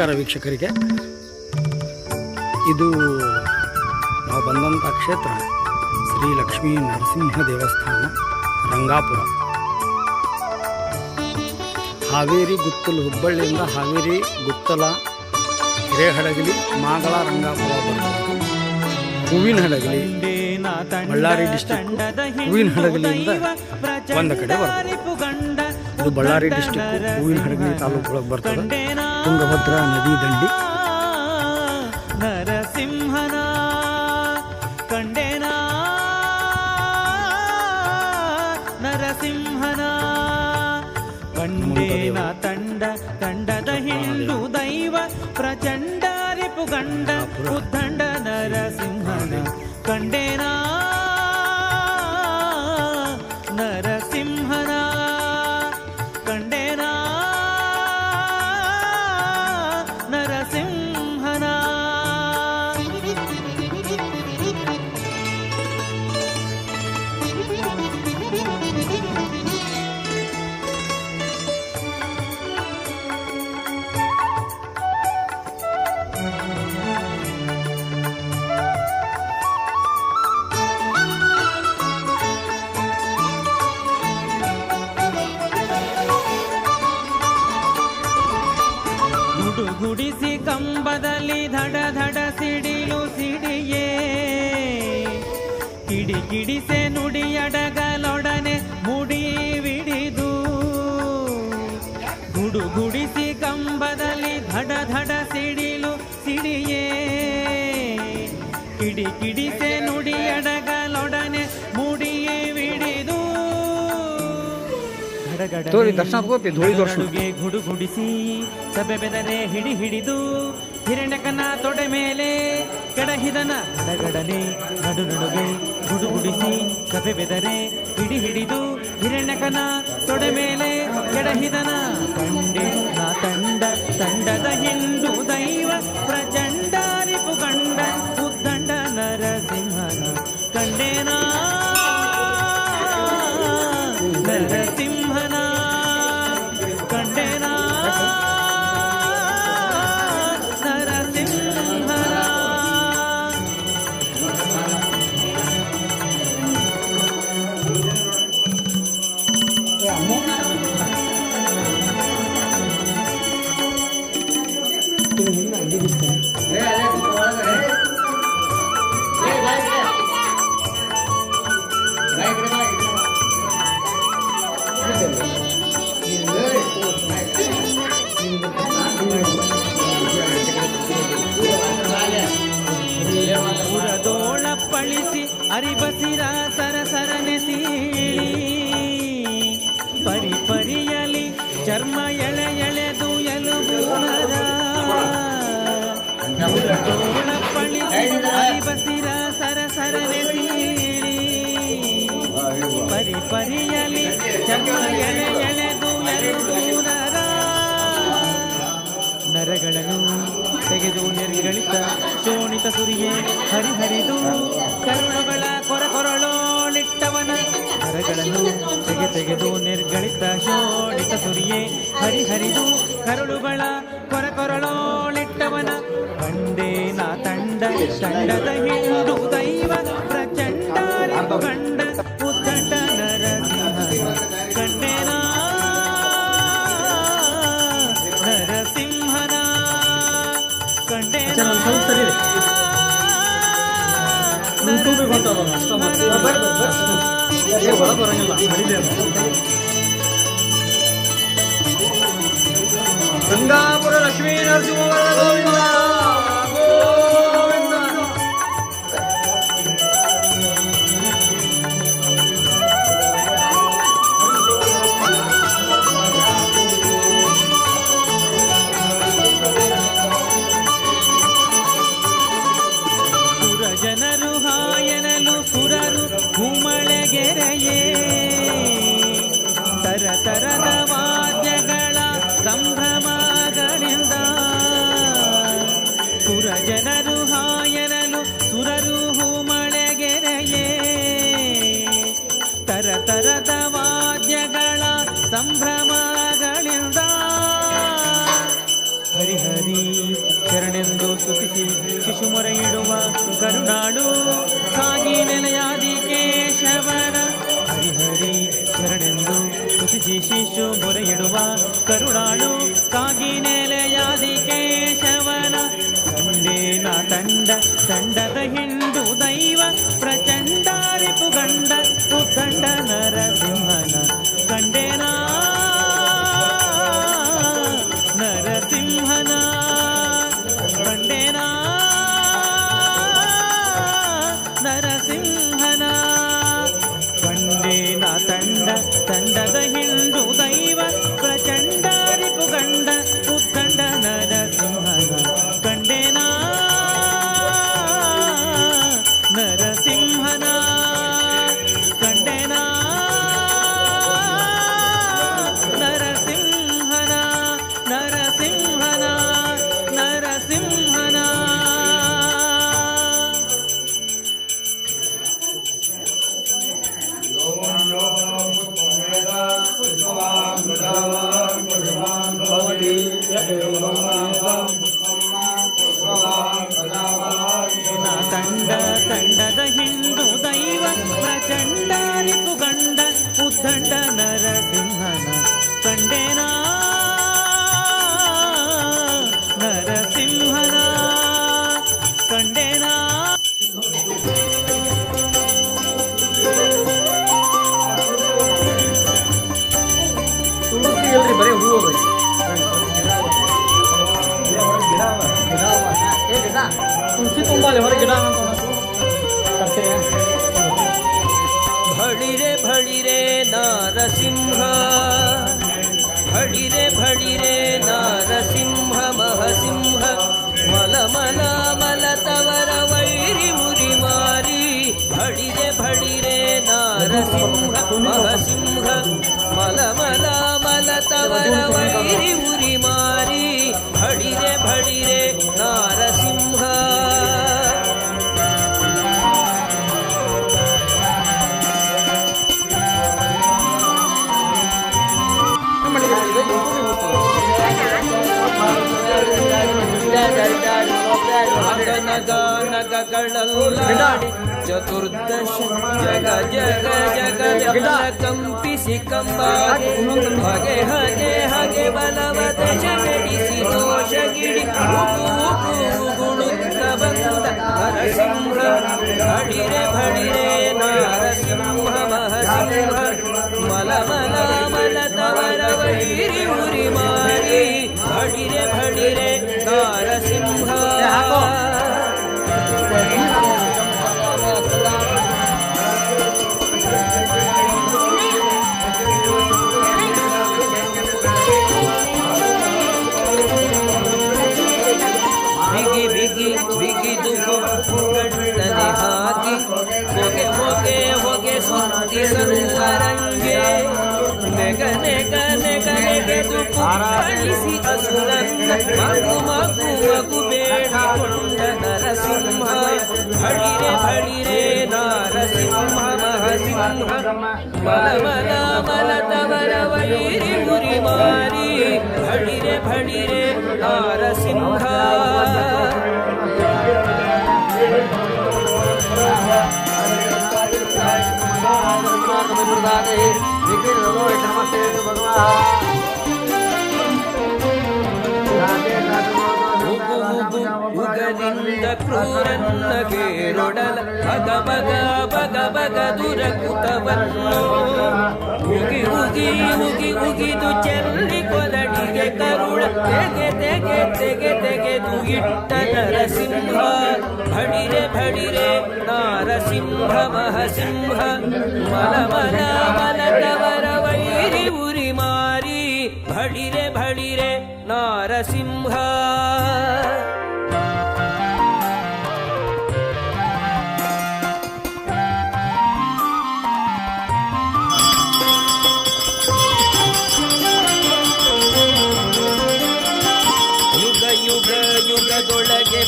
ನಮಸ್ಕಾರ ವೀಕ್ಷಕರಿಗೆ. ಇದು ನಾವು ಬಂದಂಥ ಕ್ಷೇತ್ರ ಶ್ರೀ ಲಕ್ಷ್ಮೀ ನರಸಿಂಹ ದೇವಸ್ಥಾನ, ರಂಗಾಪುರ. ಹಾವೇರಿ ಗುತ್ತಲು ಹುಬ್ಬಳ್ಳಿಯಿಂದ ಹಾವೇರಿ ಗುತ್ತಲ ಹಿರೇಹಡಗಲಿ ಮಾಗಳ ರಂಗಾಪುರ ಹೂವಿನ ಹಡಗಲಿ ಬಳ್ಳಾರಿ ಡಿಸ್ಟಿಕ್ ಹೂವಿನ ಹಡಗಲಿಯಿಂದ ಒಂದು ಕಡೆ ಬರ್ತದೆ. ಇದು ಬಳ್ಳಾರಿ ಡಿಸ್ಟಿಕ್ ಹೂವಿನ ಹಡಗಲಿ ತಾಲೂಕೊಳಗೆ ಬರ್ತದೆ. తుంగభద్ర నదీ దండి నరసింహన కండేనా నరసింహన కండేన తండ తండದ హిందు దైవ ప్రచండారిపు గండ ఉద్దండ నరసింహన కండేనా ಗುಡುಗುಡಿಸಿ ಕಂಬದಲ್ಲಿ ಧಡ ಧಡ ಸಿಡಿಲು ಸಿಡಿಯೇ. ಕಿಡಿ ಕಿಡಿಸೆ ನುಡಿಯಡಗಲೊಡನೆ ಮುಡಿಯೇ ವಿಡಿದು. ಧೂಳಿ ದರ್ಶನ ಗುಡುಗುಡಿಸಿ ಸಭೆ ಬೆದರೆ ಹಿಡಿ ಹಿಡಿದು. ಹಿರಣ್ಯಕನ ತೊಡೆ ಮೇಲೆ ಕೆಡಹಿದನ ಗಡಗಡನೆ ನಡು ನಡುಗೆ ಗುಡುಗುಡಿಸಿ ಸಭೆ ಬೆದರೆ ಹಿಡಿ ಹಿಡಿದು. ಹಿರಣ್ಯಕನ ತೊಡೆ ಮೇಲೆ ಕೆಡಹಿದನ ಕಂಡೆ ಪುರದೋಳ ಪಳಿಸಿ ಅರಿಬಸಿರ ಪರಿ ಪರಿಯಲಿ ಚರ್ಮ ಎಳೆ ಎಳೆದು ನರಗಳನ್ನು ತೆಗೆದು ನಿರ್ಗಳಿತ ಶೋಣಿತ ಸುರಿಯೇ, ಹರಿಹರಿದು ಕರುಣಗಳ ಕೊರ ಕೊರಳೋಳಿಟ್ಟವನ ನರಗಳನ್ನು ತೆಗೆ ತೆಗೆದು ನಿರ್ಗಳಿತ ಶೋಣಿತ ಸುರಿಯೇ ಹರಿಹರಿದು ಕರುಳುಗಳ ಕೊರ ಕೊರಳೋಳಿಟ್ಟವನ ಕಂಡೇನ ತಂಡ ತಂಡದ ಹಿಂಡು ದೈವ ಪ್ರಚಂಡ ಕಂಡ ಉದ್ದಂಡ ನರಸಿಂಹ ಕಂಡೇನಾ ನರಸಿಂಹನ ಕಂಡೇನ ಗಂಗಾಪುರ ಲಕ್ಷ್ಮೀ ನರಸಿಂಹ నిప్పుగా ನಾರಸಿಂಹ ಮಹಸಿಂಹ ಮಲ ಮಲ ಮಲ ತವರ ವೈರಿ ಮುರಿ ಮಾರಿ ಭಳಿರೆ ಭಳಿರೆ चतुर्दश जग जग जग कंपिसि कंबागे हगे हगे हगे बलवद जगडिसि दोष गिडि। गुणुत्त बंद। नरसिंह भडिरे भडिरे मल मल मल, तवर वडिरे ఆరాధసి అసురన్న మగు మగు మగు బేడి కొండ నరసింహ భడిరే భడిరే నారసింహ మహసింహ బలమల మల తవర వైరి మురి మారి భడిరే భడిరే నారసింహ నమస్తే భగవా ಉಗದಿಂದ ಕ್ರೂರನ್ನ ಕೇರೊಡಲ ಬಗ ಬಗ ಬಗ ಬಗ ದುರಕುತವನ್ನು ಉಗಿ ಉಗಿ ಉಗಿ ಉಗಿದು ಚೆಲ್ಲಿ ಕೊಲಡಿಗೆ ಕರುಳ ತೆಗೆ ತೆಗೆ ತೆಗೆ ತೆಗೆದು ಇಟ್ಟ ನರಸಿಂಹ ಭಡಿರೆ ಭಡಿರೆ ನಾರಸಿಂಹ ಮಹಸಿಂಹ ಮಲ ಮಲ ಮಲ ಭಡಿರೆ ಭಳಿರೆ ನಾರಸಿಂಹ.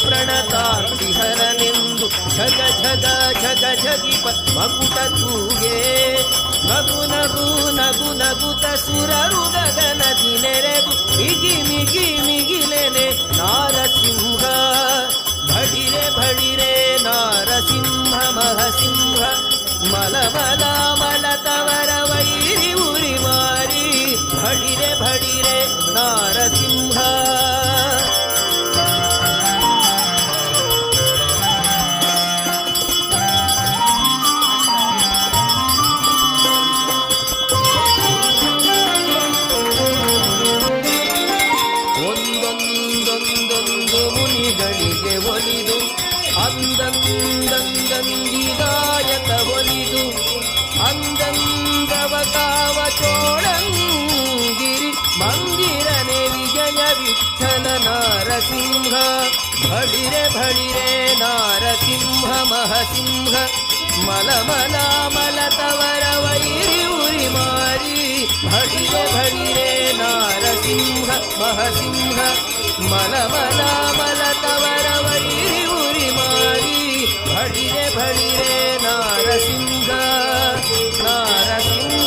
ಪ್ರಣತಾರ್ತಿಹರನೆಂದು ಝಗ ಝಗ ಝಗ ಝಗಿಪ ಪದ್ಮಕುಟ ತೂಗೆ. ನಗು ನಗು ನಗು ನಗುತ ಸುರರು ಗಗನದಿ ನೆರೆದು ಮಿಗಿ ಮಿಗಿ ಮಿಗಿಲೆನೆ ನಾರಸಿಂಹ ಭಡಿರೆ ಭಡಿರೆ ನಾರಸಿಂಹ ಮಹಸಿಂಹ ಮಲಮಲ ಮಲತವರ ವೈರಿ ಉರಿ ಮಾರಿ ಭಡಿರೆ ಭಡಿರೆ ನಾರಸಿಂಹ ಅಂದಂದಂದಂದಿದಾಯಕ ಒಲಿದು ಅಂದಂದವ ಕಾವ ಚೋಳಂಗಿರಿ ಮಂದಿರನೆ ವಿಜಯ ವಿಠಲ ನಾರಸಿಂಹ ಭಳಿರೆ ಭಳಿರೆ ನಾರಸಿಂಹ ಮಹಸಿಂಹ ಮಲಮಲ ಮಲತವರ ವೈರಿ ಉರಿ ಮಾರಿ ಭಳಿರೆ ಭಳಿರೆ ನಾರಸಿಂಹ ಮಹಸಿಂಹ ಮಲಮಲ ಮಲತವರ ವೈರಿ ಉರಿ ಮಾರಿ डिरे बडिरे नारसिंह नारसिंह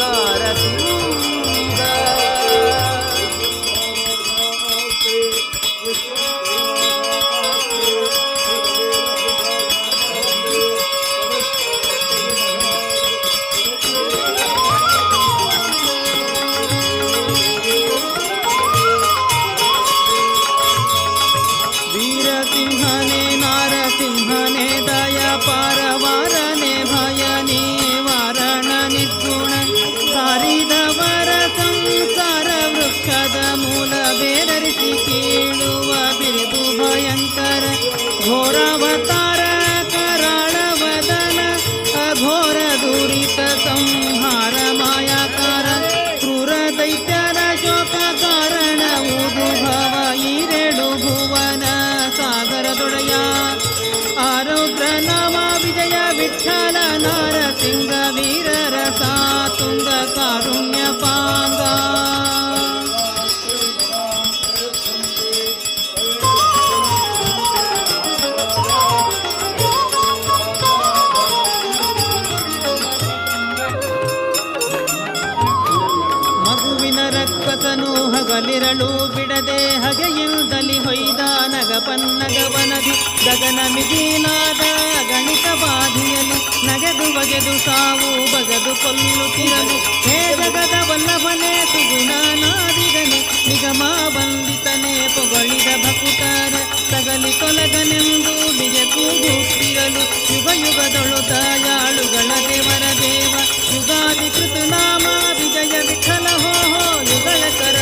नारसिंह। ಗಗನ ಮಿಗಿಲಾದ ಗಣಿತ ಬಾಧಿಯಲಿ, ನಗೆದು ಬಗೆದು ಸಾವು, ಬಗದು ಕೊಲ್ಲುತ್ತಿರಲು ಹೇ ಜಗದ ವಲ್ಲಭನೆ, ಸುಗುಣನಾದಿಗನೆ, ನಿಗಮ ಬಂದಿತನೆ ಪೊಗಳಿದ ಭಕುತಾರ ತಗಲಿ ತೊಲಗನೆಂದು ಬಿಜ ಕೂಗುತ್ತಿರಲು. ಯುಗ ಯುಗದೊಳು ದಯಾಳುಗಳ ದೇವರ ದೇವ ಯುಗಾದಿ ಕೃತನಾಮ ವಿಜಯ ವಿಠಲ ಹೋ ಹೋ, ಯುಗಳ ಕರವ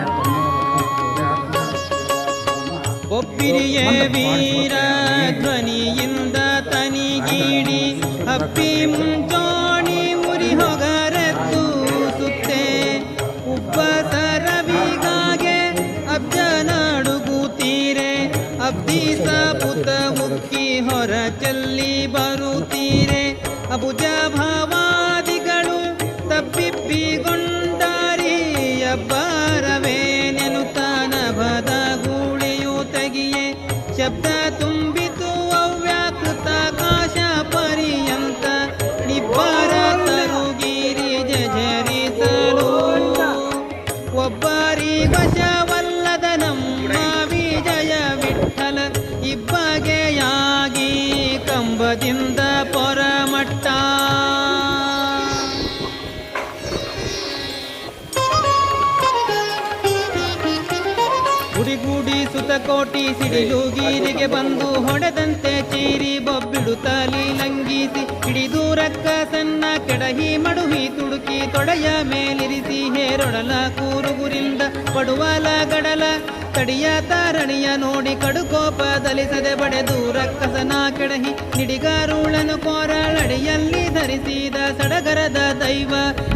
ಒಪ್ಪಿರಿಯೇ ವೀರ ಧ್ವನಿಯಿಂದ ತನಿಗೀಡಿ ಹಪ್ಪಿ ಮುಂಚೋಣಿ ಕೋಟಿ ಸಿಡಿಲು ಗೀರಿಗೆ ಬಂದು ಹೊಡೆದಂತೆ ಚೀರಿ ಬೊಬ್ಬಿಡುತ್ತಲಿ ಲಂಘಿಸಿ ಹಿಡಿದು ರಕ್ಕ ಸನ್ನ ಕೆಡಹಿ ಮಡುಹಿ ತುಡುಕಿ ತೊಡೆಯ ಮೇಲಿರಿಸಿ ಹೇರೊಡಲ ಕೂರುಗುರಿಂದ ಪಡುವಲ ಗಡಲ ತಡಿಯ ತಾರಣಿಯ ನೋಡಿ ಕಡುಕೋಪ ದಲಿಸದೆ ಬಡೆದು ರಕ್ಕಸನ ಕೆಡಹಿ ನಿಡಿಗಾರುಳನು ಕೋರಳಡಿಯಲ್ಲಿ ಧರಿಸಿದ ಸಡಗರದ ದೈವ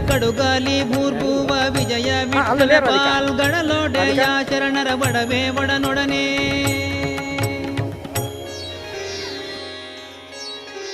ಕಡುಗಾಲಿ ಭೂರ್ಭುವ ವಿಜಯ ಪಾಲ್ಗಡಲೊಡೆಯ ಶರಣರ ಬಡವೆ ಒಡನೊಡನೆ.